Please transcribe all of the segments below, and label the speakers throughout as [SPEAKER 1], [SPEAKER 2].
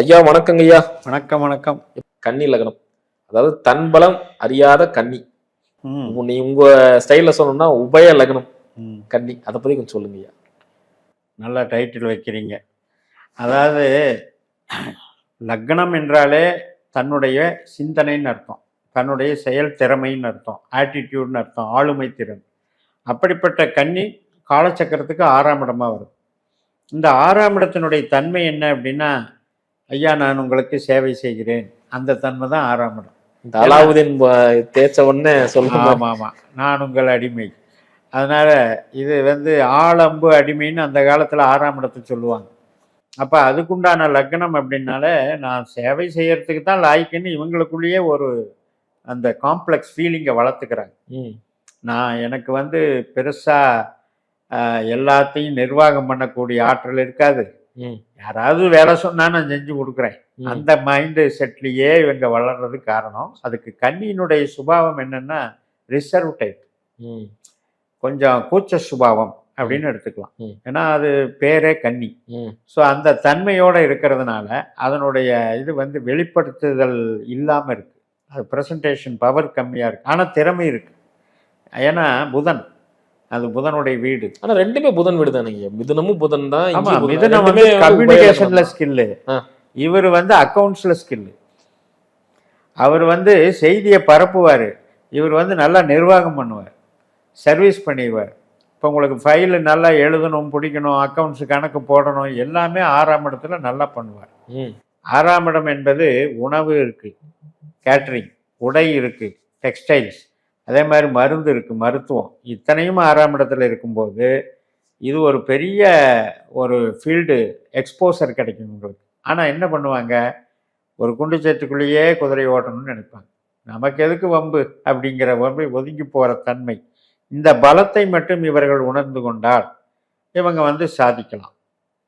[SPEAKER 1] ஐயா வணக்கங்க ஐயா.
[SPEAKER 2] வணக்கம் வணக்கம்.
[SPEAKER 1] கன்னி லக்னம் அதாவது தன் பலம் அறியாத கன்னி நீ உங்க ஸ்டைல்ல சொல்லணும்னா உபய லக்னம். கன்னி அதை பத்தி கொஞ்சம் சொல்லுங்க ஐயா.
[SPEAKER 2] நல்ல டைட்டில் வைக்கிறீங்க. அதாவது லக்னம் என்றாலே தன்னுடைய சிந்தனைன்னு அர்த்தம். தன்னுடைய செயல் திறமைன்னு அர்த்தம். ஆட்டிடியூட்னு அர்த்தம். ஆளுமை திறன். அப்படிப்பட்ட கன்னி காலச்சக்கரத்துக்கு ஆறாம் இடமா வரும் இந்த ஆறாம் இடத்தினுடைய தன்மை என்ன அப்படின்னா ஐயா நான் உங்களுக்கு சேவை செய்கிறேன். அந்த தன்மை தான் ஆறாம் இடம்.
[SPEAKER 1] இந்த அலாவுதீன் தேய்ச்ச உடனே சொல்லுங்க.
[SPEAKER 2] ஆமாம் ஆமாம் நான் உங்கள் அடிமை. அதனால இது வந்து ஆளம்பு அடிமைன்னு அந்த காலத்தில் ஆறாம் இடத்தை சொல்லுவாங்க. அப்போ அதுக்குண்டான லக்னம் அப்படின்னாலே நான் சேவை செய்யறதுக்கு தான் லாய்க்குன்னு இவங்களுக்குள்ளேயே ஒரு அந்த காம்ப்ளெக்ஸ் ஃபீலிங்கை வளர்த்துக்கிறாங்க. நான் எனக்கு வந்து பெருசாக எல்லாத்தையும் நிர்வாகம் பண்ணக்கூடிய ஆற்றல் இருக்காது. யாராவது வேலை சொன்னா நான் செஞ்சு கொடுக்குறேன். அந்த மைண்டு செட்லேயே இவங்க வளர்றது காரணம். அதுக்கு கன்னியினுடைய சுபாவம் என்னன்னா ரிசர்வ் டைப் கொஞ்சம் கூச்ச சுபாவம் அப்படின்னு எடுத்துக்கலாம். ஏன்னா அது பேரே கன்னி ஸோ அந்த தன்மையோட இருக்கிறதுனால அதனுடைய இது வந்து வெளிப்படுத்துதல் இல்லாமல் இருக்கு. அது ப்ரெசன்டேஷன் பவர் கம்மியாக இருக்கு. ஆனால் திறமை இருக்கு. ஏன்னா புதன். அது புதனுடைய வீடு.
[SPEAKER 1] ஆனா ரெண்டுமே புதன் வீடு தானே மிதுனமும் புதன் தான்.
[SPEAKER 2] மிதனம் வந்து கம்யூனிகேஷன்ல ஸ்கில்லு. இவர் வந்து அக்கவுண்ட்ஸ்ல ஸ்கில்லு அவர் வந்து செய்தியை பரப்புவார். இவர் வந்து நல்லா நிர்வாகம் பண்ணுவார். சர்வீஸ் பண்ணிடுவார். இப்போ உங்களுக்கு ஃபைலு நல்லா எழுதணும் பிடிக்கணும் அக்கவுண்ட்ஸ் கணக்கு போடணும் எல்லாமே ஆறாம் இடத்துல நல்லா பண்ணுவார். ஆறாம் இடம் என்பது உணவு இருக்கு. கேட்ரிங் உடை இருக்கு. டெக்ஸ்டைல்ஸ் அதே மாதிரி மருந்து இருக்குது மருத்துவம். இத்தனையும் ஆறாம் இடத்துல இருக்கும்போது இது ஒரு பெரிய ஒரு ஃபீல்டு எக்ஸ்போசர் கிடைக்கும் உங்களுக்கு. ஆனால் என்ன பண்ணுவாங்க? ஒரு குண்டு சேத்துக்குள்ளேயே குதிரை ஓட்டணும்னு நினைப்பாங்க. நமக்கு எதுக்கு வம்பு அப்படிங்கிற வம்பை ஒதுங்கி போகிற தன்மை. இந்த பலத்தை மட்டும் இவர்கள் உணர்ந்து கொண்டால் இவங்க வந்து சாதிக்கலாம்.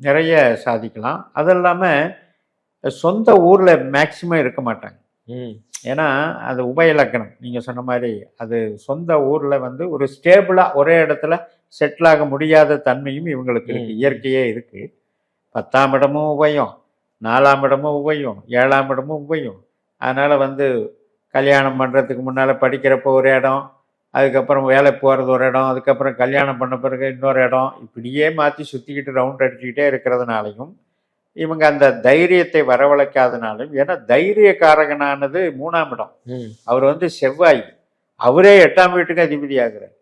[SPEAKER 2] நிறைய சாதிக்கலாம். அது இல்லாமல் சொந்த ஊரில் மேக்சிமம் இருக்க மாட்டாங்க. ஏன்னா அது உபயலக்கணம். நீங்கள் சொன்ன மாதிரி அது சொந்த ஊரில் வந்து ஒரு ஸ்டேபிளாக ஒரே இடத்துல செட்டில் ஆக முடியாத தன்மையும் இவங்களுக்கு இருக்கு.
[SPEAKER 1] ம்.
[SPEAKER 2] இயற்கையே இருக்கு. பத்தாம் இடமும் உபயம் நாலாம் இடமும் உபயம் ஏழாம் இடமும் உபயம். அதனால் வந்து கல்யாணம் பண்ணுறதுக்கு முன்னால் படிக்கிறப்போ ஒரு இடம் அதுக்கப்புறம் வேலை போகிறது ஒரு இடம் அதுக்கப்புறம் கல்யாணம் பண்ண பிறகு இன்னொரு இடம் இப்படியே மாற்றி சுற்றிக்கிட்டு ரவுண்ட் அடிச்சுக்கிட்டே இருக்கிறதுனாலையும் இவங்க அந்த தைரியத்தை வரவழைக்காதனாலும் ஏன்னா தைரியக்காரகனானது மூணாம் இடம். அவர் வந்து செவ்வாய். அவரே எட்டாம் வீட்டுக்கு அதிபதி ஆகுறார்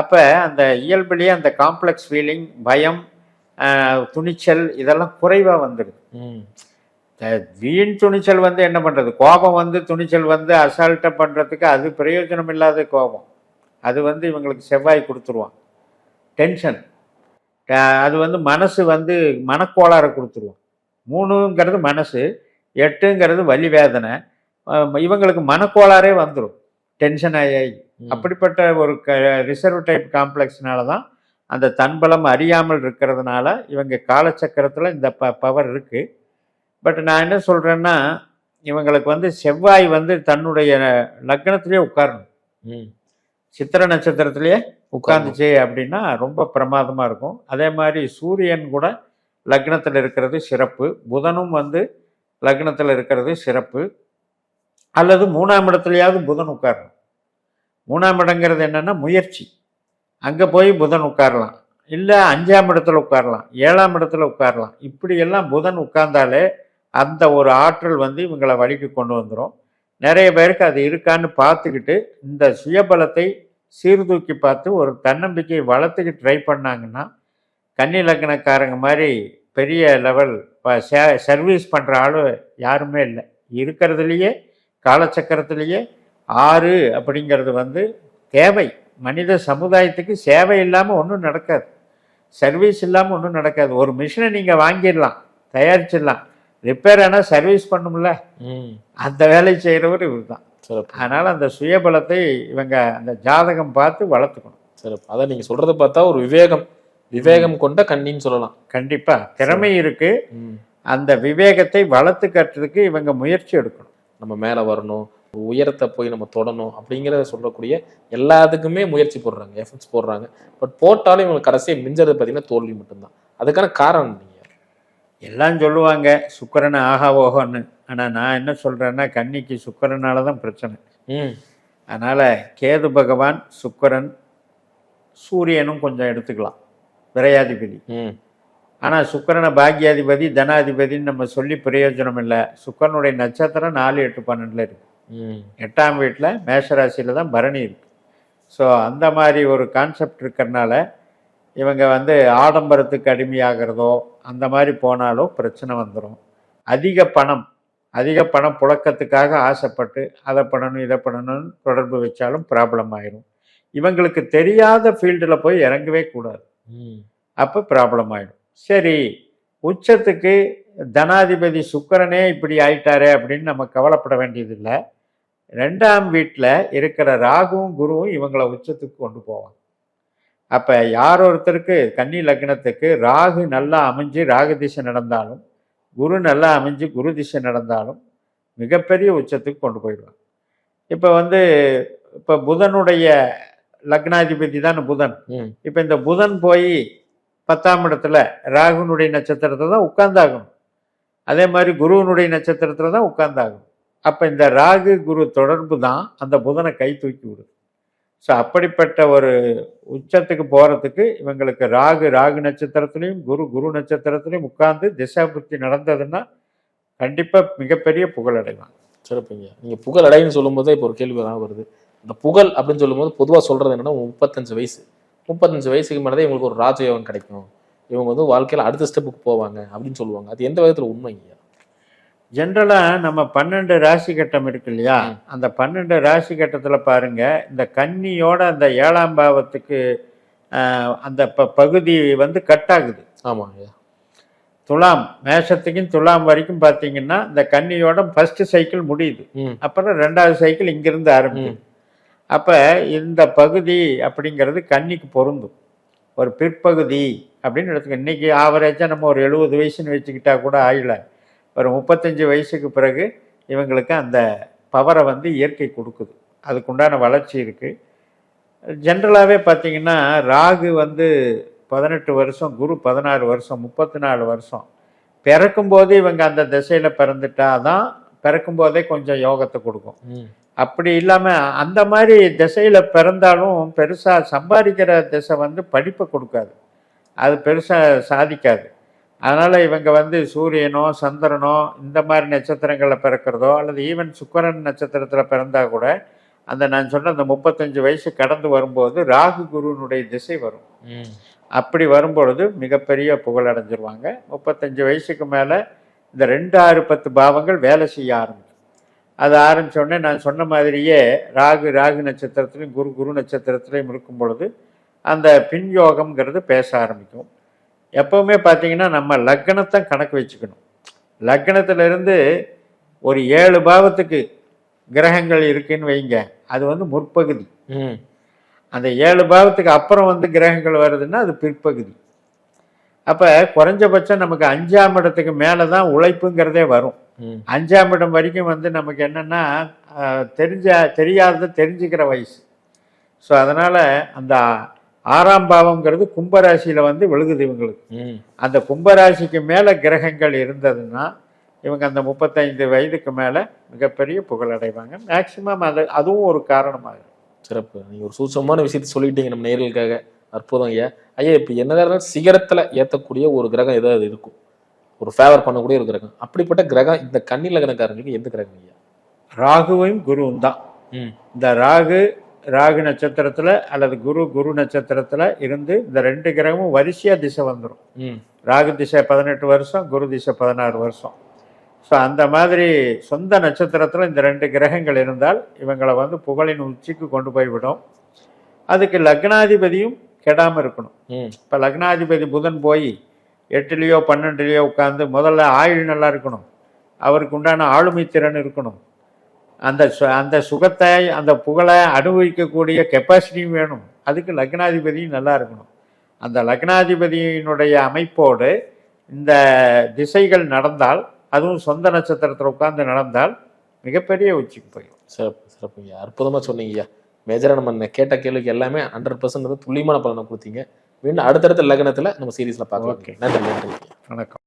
[SPEAKER 2] அப்போ அந்த இயல்பிலேயே அந்த காம்ப்ளெக்ஸ் ஃபீலிங் பயம் துணிச்சல் இதெல்லாம் குறைவாக வந்துடுது வீண் துணிச்சல் வந்து என்ன பண்ணுறது கோபம் வந்து துணிச்சல் வந்து அசால்ட்டாக பண்ணுறதுக்கு அது பிரயோஜனம் இல்லாத கோபம். அது வந்து இவங்களுக்கு செவ்வாய் கொடுத்துருவான். டென்ஷன் அது வந்து மனசு வந்து மனக்கோளாறை கொடுத்துருவான். மூணுங்கிறது மனசு எட்டுங்கிறது வலி வேதனை. இவங்களுக்கு மனக்கோளாறே வந்துடும் டென்ஷன் ஆகி. அப்படிப்பட்ட ஒரு க ரிசர்வ் டைப் காம்ப்ளெக்ஸ்னால தான் அந்த தன்பலம் அறியாமல் இருக்கிறதுனால இவங்க காலச்சக்கரத்தில் இந்த ப பவர் இருக்குது பட் நான் என்ன சொல்கிறேன்னா இவங்களுக்கு வந்து செவ்வாய் வந்து தன்னுடைய லக்னத்திலே உட்காரணும்.
[SPEAKER 1] ம்.
[SPEAKER 2] சித்திர நட்சத்திரத்திலேயே உட்காந்துச்சு அப்படின்னா ரொம்ப பிரமாதமாக இருக்கும். அதே மாதிரி சூரியன் கூட லக்னத்தில் இருக்கிறது சிறப்பு. புதனும் வந்து லக்னத்தில் இருக்கிறது சிறப்பு. அல்லது மூணாம் இடத்துலையாவது புதன் உட்காரணும். மூணாம் இடங்கிறது என்னென்னா முயற்சி. அங்கே போய் புதன் உட்காரலாம். இல்லை அஞ்சாம் இடத்துல உட்காரலாம். ஏழாம் இடத்துல உட்காரலாம். இப்படியெல்லாம் புதன் உட்கார்ந்தாலே அந்த ஒரு ஆற்றல் வந்து இவங்களை வழிக்கு கொண்டு வந்துடும் நிறைய பேருக்கு அது இருக்கான்னு பார்த்துக்கிட்டு இந்த சுயபலத்தை சீர்தூக்கி பார்த்து ஒரு தன்னம்பிக்கையை வளர்த்துக்கு ட்ரை பண்ணாங்கன்னா கன்னி லக்னக்காரங்க மாதிரி பெரிய லெவல் சர்வீஸ் பண்ணுற ஆள் யாருமே இல்லை. இருக்கிறதுலையே காலச்சக்கரத்திலேயே ஆறு அப்படிங்கிறது வந்து தேவை. மனித சமுதாயத்துக்கு சேவை இல்லாமல் ஒன்றும் நடக்காது. சர்வீஸ் இல்லாமல் ஒன்றும் நடக்காது. ஒரு மிஷினை நீங்கள் வாங்கிடலாம் தயாரிச்சிடலாம். ரிப்பேர் ஆனால் சர்வீஸ் பண்ணும்ல. அந்த வேலை செய்கிறவர் இவர் தான் அதனால் அந்த சுயபலத்தை இவங்க அந்த ஜாதகம் பார்த்து வளர்த்துக்கணும்.
[SPEAKER 1] சிறப்பு. அதான் நீங்க சொல்றத பார்த்தா ஒரு விவேகம். விவேகம் கொண்ட கன்னின்னு சொல்லலாம்.
[SPEAKER 2] கண்டிப்பாக திறமை இருக்கு. அந்த விவேகத்தை வளர்த்துக்கிறதுக்கு இவங்க முயற்சி எடுக்கணும்.
[SPEAKER 1] நம்ம மேல வரணும் உயரத்தை போய் நம்ம தொடணும் அப்படிங்கிறத சொல்லக்கூடிய எல்லாத்துக்குமே முயற்சி போடுறாங்க எஃபர்ட்ஸ் போடுறாங்க. பட் போட்டாலும் இவங்க கடைசியை மிஞ்சறது பார்த்தீங்கன்னா தோல்வி மட்டும்தான். அதுக்கான காரணம் நீங்க.
[SPEAKER 2] எல்லாம் சொல்லுவாங்க சுக்கிரன் ஆகா ஓகோன்னு. ஆனால் நான் என்ன சொல்கிறேன்னா கன்னிக்கு சுக்கிரனால தான் பிரச்சனை.
[SPEAKER 1] ம்.
[SPEAKER 2] அதனால் கேது பகவான் சுக்கிரன் சூரியனும் கொஞ்சம் எடுத்துக்கலாம். விரையாதிபதி
[SPEAKER 1] ம்.
[SPEAKER 2] ஆனால் சுக்கிரனை பாக்கியாதிபதி தனாதிபதின்னு நம்ம சொல்லி பிரயோஜனம் இல்லை சுக்கிரனுடைய நட்சத்திரம் நாலு எட்டு பன்னெண்டில் இருக்கு.
[SPEAKER 1] ம்.
[SPEAKER 2] எட்டாம் வீட்டில் மேஷராசியில் தான் பரணி இருக்கு. ஸோ அந்த மாதிரி ஒரு கான்செப்ட் இருக்கிறனால இவங்க வந்து ஆடம்பரத்துக்கு அடிமையாகிறதோ அந்த மாதிரி போனாலோ பிரச்சனை வந்துடும் அதிக பணம் அதிக பணம் புழக்கத்துக்காக ஆசைப்பட்டு அதை பண்ணணும் இதை பண்ணணும்னு தொடர்பு வச்சாலும் ப்ராப்ளம் ஆயிரும். இவங்களுக்கு தெரியாத ஃபீல்டில் போய் இறங்கவே கூடாது. அப்போ ப்ராப்ளம் ஆயிடும். சரி உச்சத்துக்கு தனாதிபதி சுக்கரனே இப்படி ஆயிட்டாரே அப்படின்னு நம்ம கவலைப்பட வேண்டியதில்லை. ரெண்டாம் வீட்டில் இருக்கிற ராகுவும் குருவும் இவங்களை உச்சத்துக்கு கொண்டு போவாங்க. அப்போ யார் ஒருத்தருக்கு கன்னி லக்னத்துக்கு ராகு நல்லா அமைஞ்சு ராகு திசை நடந்தாலும் குரு நல்லா அமைஞ்சு குரு திசை நடந்தாலும் மிகப்பெரிய உச்சத்துக்கு கொண்டு போயிடுவாங்க. இப்போ வந்து இப்போ புதனுடைய லக்னாதிபதி தானே புதன். இப்போ இந்த புதன் போய் பத்தாம் இடத்துல ராகுனுடைய நட்சத்திரத்தை தான் உட்கார்ந்தாகணும். அதே மாதிரி குருவனுடைய நட்சத்திரத்தில் தான் உட்கார்ந்தாகணும். அப்போ இந்த ராகு குரு தொடர்பு தான் அந்த புதனை கை தூக்கி விடுது. ஸோ அப்படிப்பட்ட ஒரு உச்சத்துக்கு போகிறதுக்கு இவங்களுக்கு ராகு ராகு நட்சத்திரத்துலேயும் குரு குரு நட்சத்திரத்துலையும் உட்கார்ந்து திசாபுத்தி நடந்ததுன்னா கண்டிப்பாக மிகப்பெரிய புகழடைவாங்க.
[SPEAKER 1] சிறப்புங்க. நீங்க புகழ் அடைன்னு சொல்லும்போது இப்போ ஒரு கேள்வி தான் வருது. இந்த புகழ் அப்படின்னு சொல்லும்போது பொதுவா சொல்றது என்னன்னா முப்பத்தஞ்சு வயசு. முப்பத்தஞ்சு வயசுக்கு மேலே இவங்களுக்கு ஒரு ராஜயோகம் கிடைக்கும். இவங்க வந்து வாழ்க்கையில அடுத்த ஸ்டெப்புக்கு போவாங்க அப்படின்னு சொல்லுவாங்க. அது எந்த விதத்துல உண்மைங்க
[SPEAKER 2] ஜென்ரலாக நம்ம பன்னெண்டு ராசி கட்டம் இருக்கு இல்லையா. அந்த பன்னெண்டு ராசி கட்டத்தில் பாருங்க இந்த கன்னியோட அந்த ஏழாம் பாவத்துக்கு அந்த ப பகுதி வந்து கட் ஆகுது.
[SPEAKER 1] ஆமாங்க
[SPEAKER 2] துலாம் மேஷத்துக்கும் துலாம் வரைக்கும் பார்த்தீங்கன்னா இந்த கன்னியோட ஃபர்ஸ்ட் சைக்கிள் முடியுது. அப்புறம் ரெண்டாவது சைக்கிள் இங்கிருந்து ஆரம்பிக்குது. அப்போ இந்த பகுதி அப்படிங்கிறது கண்ணிக்கு பொருந்தும். ஒரு பிற்பகுதி அப்படின்னு எடுத்துக்க இன்றைக்கி ஆவரேஜாக நம்ம ஒரு எழுபது வயசுன்னு வச்சுக்கிட்டா கூட ஆயில ஒரு முப்பத்தஞ்சு வயசுக்கு பிறகு இவங்களுக்கு அந்த பவரை வந்து இயற்கை கொடுக்குது. அதுக்குண்டான வளர்ச்சி இருக்குது ஜென்ரலாகவே பார்த்தீங்கன்னா ராகு வந்து பதினெட்டு வருஷம் குரு பதினாறு வருஷம் முப்பத்தி நாலு வருஷம் பிறக்கும்போது இவங்க அந்த திசையில் பிறந்துட்டா தான் பிறக்கும்போதே கொஞ்சம் யோகத்தை கொடுக்கும். அப்படி இல்லாமல் அந்த மாதிரி திசையில் பிறந்தாலும் பெருசாக சம்பாதிக்கிற திசை வந்து படிப்பை கொடுக்காது. அது பெருசாக சாதிக்காது. அதனால் இவங்க வந்து சூரியனோ சந்திரனோ இந்த மாதிரி நட்சத்திரங்களில் பிறக்கிறதோ அல்லது ஈவன் சுக்கிரன் நட்சத்திரத்தில் பிறந்தா கூட அந்த நான் சொன்ன அந்த முப்பத்தஞ்சு வயசு கடந்து வரும்போது ராகு குருவினுடைய திசை வரும். அப்படி வரும்பொழுது மிகப்பெரிய புகழடைஞ்சிருவாங்க முப்பத்தஞ்சு வயசுக்கு மேலே இந்த ரெண்டு ஆறு பத்து பாவங்கள் வேலை செய்ய ஆரம்பிக்கும். அது ஆரம்பிச்ச உடனே நான் சொன்ன மாதிரியே ராகு ராகு நட்சத்திரத்திலையும் குரு குரு நட்சத்திரத்திலையும் இருக்கும் பொழுது அந்த பின் யோகம்ங்கிறது பேச ஆரம்பிக்கும். எப்பவுமே பார்த்தீங்கன்னா நம்ம லக்னத்தை கணக்கு வச்சுக்கணும். லக்னத்திலிருந்து ஒரு ஏழு பாவத்துக்கு கிரகங்கள் இருக்குன்னு வைங்க. அது வந்து முற்பகுதி. அந்த ஏழு பாவத்துக்கு அப்புறம் வந்து கிரகங்கள் வருதுன்னா அது பிற்பகுதி. அப்போ குறைஞ்சபட்சம் நமக்கு அஞ்சாம் இடத்துக்கு மேலே தான் உழைப்புங்கிறதே வரும். அஞ்சாம் இடம் வரைக்கும் வந்து நமக்கு என்னென்னா தெரிஞ்ச தெரியாததை தெரிஞ்சுக்கிற வயசு. ஸோ அதனால் அந்த ஆறாம் பாவம்ங்கிறது கும்பராசியில் வந்து விழுகுது இவங்களுக்கு.
[SPEAKER 1] ம்.
[SPEAKER 2] அந்த கும்பராசிக்கு மேலே கிரகங்கள் இருந்ததுன்னா இவங்க அந்த முப்பத்தைந்து வயதுக்கு மேலே மிகப்பெரிய புகழடைவாங்க மேக்சிமம் அது அதுவும் ஒரு காரணமாகும்
[SPEAKER 1] சிறப்பு. நீங்க ஒரு சூட்சமான விஷயத்தை சொல்லிட்டீங்க நம்ம நேர்களுக்காக. அற்புதம் ஐயா. ஐயா இப்போ என்னதான் சிகரத்துல ஏத்தக்கூடிய ஒரு கிரகம் ஏதாவது இருக்கும். ஒரு ஃபேவர் பண்ணக்கூடிய ஒரு கிரகம் அப்படிப்பட்ட கிரகம் இந்த கன்னி லக்னக்காரங்களுக்கு எந்த கிரகம் ஐயா
[SPEAKER 2] ராகுவையும் குருவும் தான். இந்த ராகு ராகு நட்சத்திரத்தில் அல்லது குரு குரு நட்சத்திரத்தில் இருந்து இந்த ரெண்டு கிரகமும் வரிசையாக திசை வந்துடும்
[SPEAKER 1] ம்.
[SPEAKER 2] ராகு திசை பதினெட்டு வருஷம் குரு திசை பதினாறு வருஷம். ஸோ அந்த மாதிரி சொந்த நட்சத்திரத்தில் இந்த ரெண்டு கிரகங்கள் இருந்தால் இவங்களை வந்து புகழின் உச்சிக்கு கொண்டு போய் விடும். அதுக்கு லக்னாதிபதியும் கெடாமல் இருக்கணும். இப்போ லக்னாதிபதி புதன் போய் எட்டுலேயோ பன்னெண்டுலேயோ உட்காந்து முதல்ல ஆயுள் நல்லா இருக்கணும். அவருக்கு உண்டான ஆளுமை திறன் இருக்கணும். அந்த சு- அந்த சுகத்தை அந்த புகழை அனுபவிக்கக்கூடிய கெப்பாசிட்டியும் வேணும். அதுக்கு லக்னாதிபதியும் நல்லா இருக்கணும். அந்த லக்னாதிபதியினுடைய அமைப்போடு இந்த திசைகள் நடந்தால் அதுவும் சொந்த நட்சத்திரத்தில் உட்கார்ந்து நடந்தால் மிகப்பெரிய உச்சிக்கு போயிடும்.
[SPEAKER 1] சிறப்பு சிறப்பு ஐயா. சொன்னீங்கய்யா மேஜராக நம்ம கேட்ட கேள்விக்கு எல்லாமே ஹண்ட்ரட் பர்சன்ட் துல்லியமான பலனை கொடுத்தீங்க. மீண்டும் அடுத்தடுத்த லக்னத்துல நம்ம சீரீஸ்ல பார்க்கலாம். நன்றி நன்றி.
[SPEAKER 2] வணக்கம்.